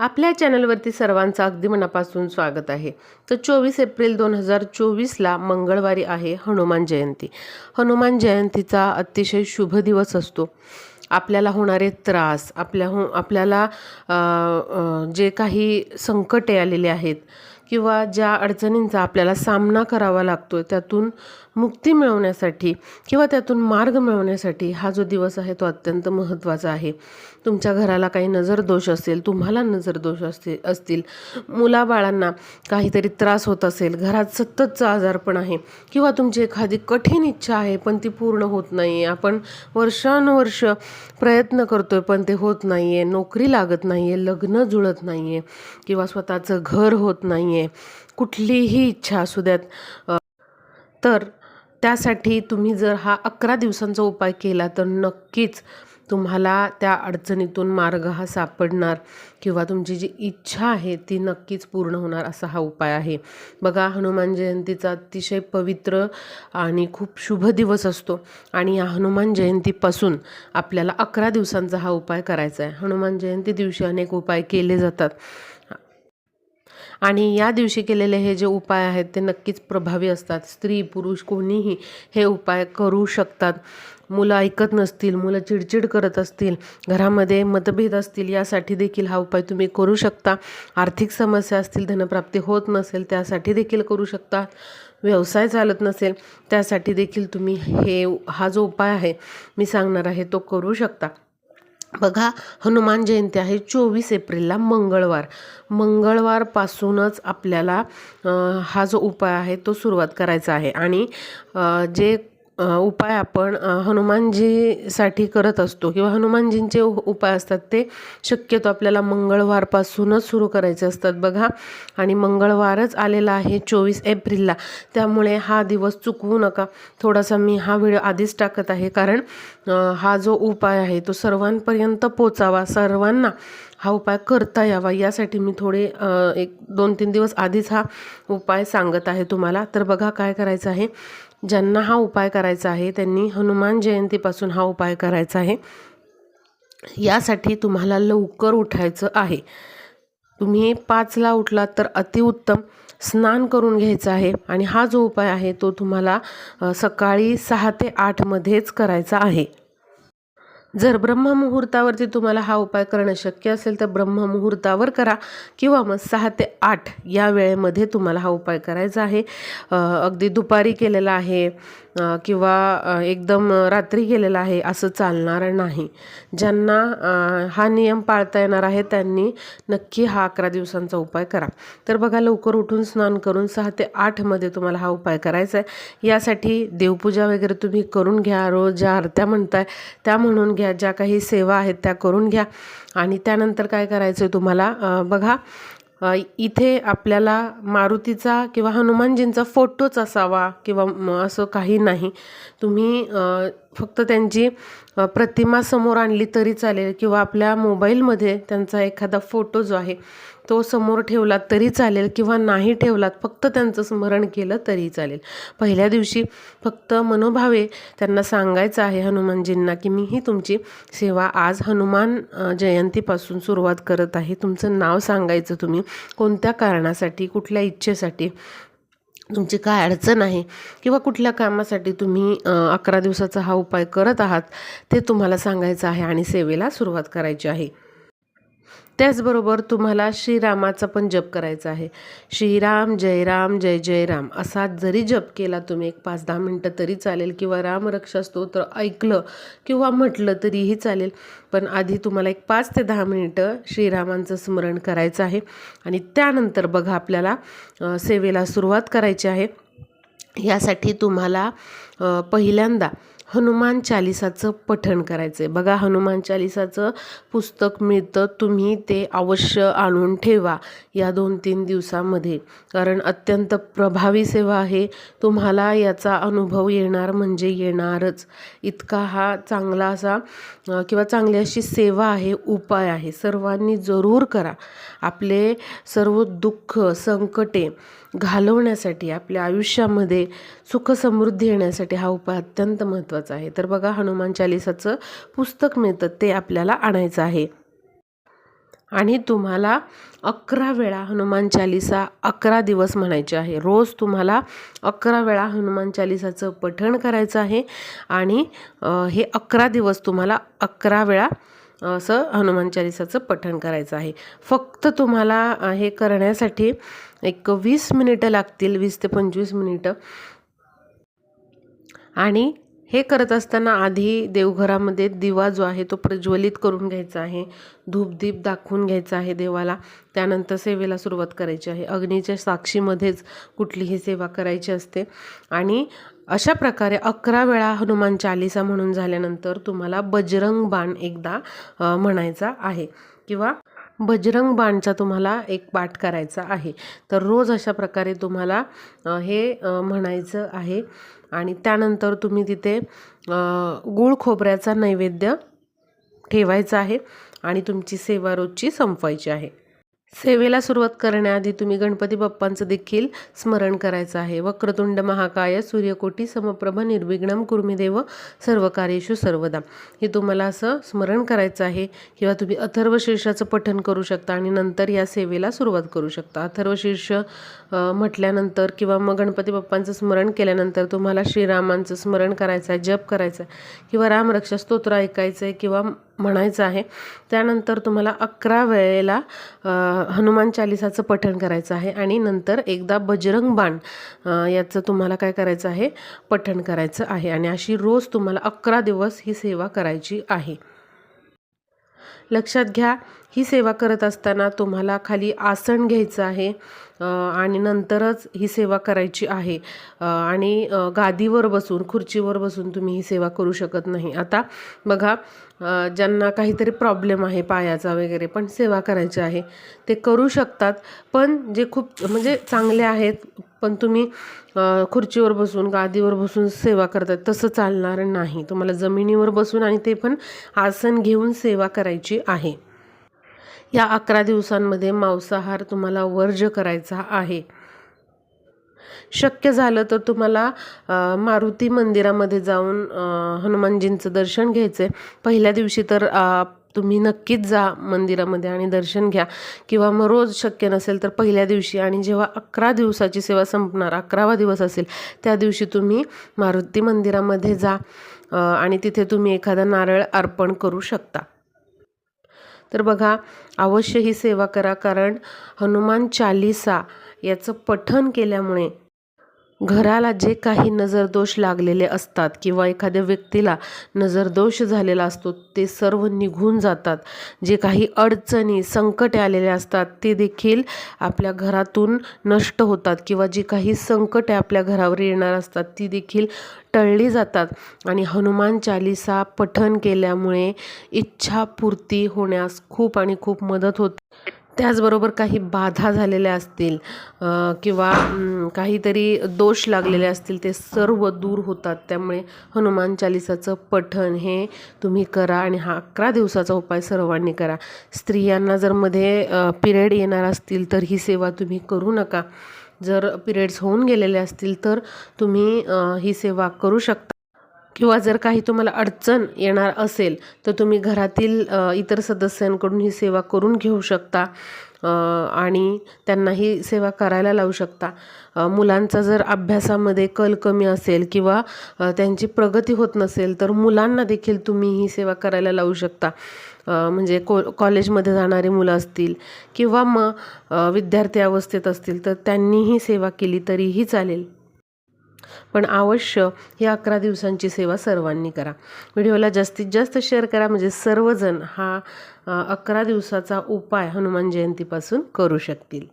आपल्या चॅनलवरती सर्वांचं अगदी मनापासून स्वागत आहे. तर चोवीस एप्रिल दोन हजार चोवीसला मंगळवारी आहे हनुमान जयंती. हनुमान जयंतीचा अतिशय शुभ दिवस असतो. आपल्याला होणारे त्रास आपल्या हो आपल्याला जे काही संकटे आलेले आहेत किंवा ज्या अडचणींचा आपल्याला सामना करावा लागतो त्यातून मुक्ती मिळवण्यासाठी किंवा त्यातून मार्ग मिळवण्यासाठी हा जो दिवस आहे तो अत्यंत महत्त्वाचा आहे. तुमच्या घराला काही नजर दोष असेल तुम्हाला नजर दोष असते असतील. मुलाबाळांना काहीतरी त्रास होत असेल घरात सततचा आजारपण आहे किंवा तुमची एखादी कठीण इच्छा आहे पण ती पूर्ण होत नाही आहे आपण वर्षानुवर्ष प्रयत्न करतोय पण ते होत नाही आहे नोकरी लागत नाही आहे लग्न जुळत नाही आहे किंवा स्वतःचं घर होत नाही आहे कुठलीही इच्छा असू द्यात. तर त्यासाठी तुम्ही जर हा अकरा दिवसांचा उपाय केला तर नक्कीच तुम्हाला त्या अडचणीतून मार्ग हा सापडणार किंवा तुमची जी इच्छा आहे ती नक्कीच पूर्ण होणार असा हा उपाय आहे. बघा हनुमान जयंतीचा अतिशय पवित्र आणि खूप शुभ दिवस असतो आणि या हनुमान जयंतीपासून आपल्याला अकरा दिवसांचा हा उपाय करायचा आहे. हनुमान जयंती दिवशी अनेक उपाय केले जातात. आणि या दिवशी केलेले हे जे उपाय आहेत ते नक्कीच प्रभावी असतात. स्त्री पुरुष कोणीही हे उपाय करू शकतात. मुलं ऐकत नसतील मुलं चिडचिड करत असतील घरामध्ये मतभेद असतील यासाठी देखील हा उपाय तुम्ही करू शकता. आर्थिक समस्या असतील धनप्राप्ती होत नसेल त्यासाठी देखील करू शकता. व्यवसाय चालत नसेल त्यासाठी देखील तुम्ही हे हा जो उपाय आहे मी सांगणार आहे तो करू शकता. बघा हनुमान जयंती आहे चोवीस एप्रिलला मंगळवार. मंगळवारपासूनच आपल्याला हा जो उपाय आहे तो सुरुवात करायचा आहे. आणि जे उपाय आपण हनुमानजीसाठी करत असतो किंवा हनुमानजींचे उपाय असतात ते शक्यतो आपल्याला मंगळवारपासूनच सुरू करायचे असतात बघा. आणि मंगळवारच आलेला आहे चोवीस एप्रिलला. त्यामुळे हा दिवस चुकवू नका. थोडासा मी हा व्हिडिओ आधीच टाकत आहे. कारण हा जो उपाय आहे तो सर्वांपर्यंत पोचावा. सर्वांना हा उपाय करता यावा यासाठी मी थोडे एक दोन तीन दिवस आधीच हा उपाय सांगत आहे तुम्हाला. तर बघा काय करायचं आहे. ज्यांना हा उपाय करायचा आहे त्यांनी हनुमान जयंतीपासून हा उपाय करायचा आहे. यासाठी तुम्हाला लवकर उठायचं आहे. तुम्ही पाचला उठलात तर अतिउत्तम स्नान करून घ्यायचं आहे आणि हा जो उपाय आहे तो तुम्हाला सकाळी सहा ते आठमध्येच करायचा आहे. जर ब्रह्ममुहूर्तावरती तुम्हाला हा उपाय करणं शक्य असेल तर ब्रह्ममुहूर्तावर करा किंवा मग सहा ते आठ या वेळेमध्ये तुम्हाला हा उपाय करायचा आहे. अगदी दुपारी केलेला आहे. किंवा एकदम रात्री गेलेलं आहे असं चालणार नाही. ज्यांना हा नियम पाळता येणार आहे त्यांनी नक्की हा अकरा दिवसांचा उपाय करा. तर बघा लवकर उठून स्नान करून सहा ते आठमध्ये तुम्हाला हा उपाय करायचा आहे. यासाठी देवपूजा वगैरे तुम्ही करून घ्या रोज ज्या आरत्या म्हणताय त्या म्हणून घ्या. ज्या काही सेवा आहेत त्या करून घ्या. आणि त्यानंतर काय करायचं आहे तुम्हाला बघा इथे आपल्याला मारुतीचा किंवा हनुमानजींचा फोटोच असावा किंवा असं काही नाही. तुम्ही फक्त त्यांची प्रतिमा समोर आणली तरी चालेल किंवा आपल्या मोबाईलमध्ये त्यांचा एखादा फोटो जो आहे तो समोर ठेवलात तरी चालेल किंवा नाही ठेवलात फक्त त्यांचं स्मरण केलं तरी चालेल. पहिल्या दिवशी फक्त मनोभावे त्यांना सांगायचं आहे हनुमानजींना की मीही तुमची सेवा आज हनुमान जयंतीपासून सुरुवात करत आहे. तुमचं नाव सांगायचं तुम्ही कोणत्या कारणासाठी कुठल्या इच्छेसाठी तुमची काय अडचण आहे किंवा कुठल्या कामासाठी तुम्ही अकरा दिवसाचा हा उपाय करत आहात ते तुम्हाला सांगायचं आहे आणि सेवेला सुरुवात करायची आहे. त्याचबरोबर तुम्हाला श्रीरामाचा पण जप करायचा आहे. श्रीराम जय राम जय जय राम. असा जरी जप केला तुम्ही एक पाच दहा मिनटं तरी चालेल किंवा रामरक्षा स्तोत्र ऐकलं किंवा म्हटलं तरीही चालेल. पण आधी तुम्हाला एक पाच ते दहा मिनिटं श्रीरामांचं स्मरण करायचं आहे. आणि त्यानंतर बघा आपल्याला सेवेला सुरुवात करायची आहे. यासाठी तुम्हाला पहिल्यांदा हनुमान चालिसाचं पठण करायचं आहे बघा हनुमान चालिसाचं पुस्तक मिळतं तुम्ही ते अवश्य आणून ठेवा या दोन तीन दिवसामध्ये. कारण अत्यंत प्रभावी सेवा आहे. तुम्हाला याचा अनुभव येणार म्हणजे येणारच. इतका हा चांगला असा किंवा चांगली अशी सेवा आहे उपाय आहे. सर्वांनी जरूर करा. आपले सर्व दुःख संकटे घालवण्यासाठी आपल्या आयुष्यामध्ये सुख समृद्धी येण्यासाठी हा उपाय अत्यंत महत्त्वाचा आहे. तर बघा हनुमान चालिसाचं पुस्तक मिळतं ते आपल्याला आणायचं आहे. आणि तुम्हाला अकरा वेळा हनुमान चालिसा अकरा दिवस म्हणायचे आहे. रोज तुम्हाला अकरा वेळा हनुमान चालिसाचं पठण करायचं आहे आणि हे अकरा दिवस तुम्हाला अकरा वेळा असं हनुमान चालिसाचं पठण करायचं आहे. फक्त तुम्हाला हे करण्यासाठी एक वीस मिनिटं लागतील वीस ते पंचवीस मिनिटं. आणि हे करत असताना आधी देवघरामध्ये दिवा जो आहे तो प्रज्वलित करून घ्यायचा आहे. धूपदीप दाखवून घ्यायचा आहे देवाला. त्यानंतर सेवेला सुरुवात करायची आहे. अग्नीच्या साक्षीमध्येच कुठलीही सेवा करायची असते. आणि अशा प्रकारे अकरा वेळा हनुमान चालिसा म्हणून झाल्यानंतर तुम्हाला बजरंग बाण एकदा म्हणायचा आहे. किंवा बजरंग बाणचा तुम्हाला एक पाठ करायचा आहे. तर रोज अशा प्रकारे तुम्हाला हे म्हणायचं आहे. आणि त्यानंतर तुम्ही तिथे गूळ खोबऱ्याचा नैवेद्य ठेवायचा आहे. आणि तुमची सेवा रोजची संपवायची आहे. सेवेला सुरुवात करण्याआधी तुम्ही गणपती बाप्पांचं देखील स्मरण करायचं आहे. वक्रतुंड महाकाय सूर्यकोटी समप्रभ निर्विघ्नम कुर्मीदेव सर्व कार्येशू सर्वदा. हे तुम्हाला असं स्मरण करायचं आहे किंवा तुम्ही अथर्वशीर्षाचं पठन पठण करू शकता आणि नंतर या सेवेला सुरुवात करू शकता. अथर्वशीर्ष म्हटल्यानंतर किंवा मग गणपती बाप्पांचं स्मरण केल्यानंतर तुम्हाला श्रीरामांचं स्मरण करायचं आहे जप करायचं आहे किंवा रामरक्षा स्तोत्र ऐकायचं आहे किंवा म्हणायचं आहे. त्यानंतर तुम्हाला अकरा वेळेला हनुमान चालिसाचं पठण करायचं आहे आणि नंतर एकदा बजरंग बाण याचं तुम्हाला काय करायचं आहे? पठण करायचं आहे. आणि अशी रोज तुम्हाला अकरा दिवस ही सेवा करायची आहे. लक्षात घ्या ही सेवा करत असताना तुम्हाला खाली आसन घ्यायचं आहे. आणि नंतरच ही सेवा करायची आहे. आणि गादीवर बसून खुर्चीवर बसून तुम्ही ही सेवा करू शकत नाही. आता बघा ज्यांना काहीतरी प्रॉब्लेम आहे पायाचा वगैरे पण सेवा करायची आहे ते करू शकतात. पण जे खूप म्हणजे चांगले आहेत पण तुम्ही खुर्चीवर बसून गादीवर बसून सेवा करतात तसं चालणार नाही. तुम्हाला जमिनीवर बसून आणि ते पण आसन घेऊन सेवा करायची आहे. या अकरा दिवसांमध्ये मांसाहार तुम्हाला वर्ज करायचा आहे. शक्य झालं तर तुम्हाला मारुती मंदिरामध्ये जाऊन हनुमानजींचं दर्शन घ्यायचं आहे पहिल्या दिवशी तर तुम्ही नक्कीच जा मंदिरामध्ये आणि दर्शन घ्या. किंवा मग रोज शक्य नसेल तर पहिल्या दिवशी आणि जेव्हा अकरा दिवसाची सेवा संपणार अकरावा दिवस असेल त्या दिवशी तुम्ही मारुती मंदिरामध्ये जा आणि तिथे तुम्ही एखादा नारळ अर्पण करू शकता. तर बघा अवश्य ही सेवा करा कारण हनुमान चालिसा याचं पठण केल्यामुळे घराला जे काही नजरदोष लागलेले असतात किंवा एखाद्या व्यक्तीला नजरदोष झालेला असतो ते सर्व निघून जातात. जे काही अडचणी संकटे आलेले असतात ते देखील आपल्या घरातून नष्ट होतात किंवा जी काही संकटे आपल्या घरावर येणार असतात ती देखील टळली जातात. आणि हनुमान चालिसा पठण केल्यामुळे इच्छापूर्ती होण्यास खूप आणि खूप मदत होते. त्याचबरोबर काही बाधा झालेल्या असतील किंवा काहीतरी दोष लागलेले असतील ते सर्व दूर होतात. त्यामुळे हनुमान चालिसाचं पठण हे तुम्ही करा आणि हा अकरा दिवसाचा उपाय सर्वांनी करा. स्त्रियांना जर मध्ये पिरियड येणार असतील तर ही सेवा तुम्ही करू नका. जर पिरियड्स होऊन गेलेले असतील तर तुम्ही ही सेवा करू शकता. किंवा जर काही तुम्हाला अडचण येणार असेल तर तुम्ही घरातील इतर सदस्यांकडून ही सेवा करून घेऊ शकता आणि त्यांना ही सेवा करायला लावू शकता. मुलांचा जर अभ्यासामध्ये कल कमी असेल किंवा त्यांची प्रगती होत नसेल तर मुलांना देखील तुम्ही ही सेवा करायला लावू शकता. म्हणजे को कॉलेजमध्ये जाणारी मुलं असतील किंवा मग विद्यार्थी अवस्थेत असतील तर त्यांनीही सेवा केली तरीही चालेल. पण अवश्य ही अकरा दिवसांची सेवा सर्वांनी करा. व्हिडिओला जास्तीत जास्त शेअर करा म्हणजे सर्वजण हा अकरा दिवसाचा उपाय हनुमान जयंतीपासून करू शकतील.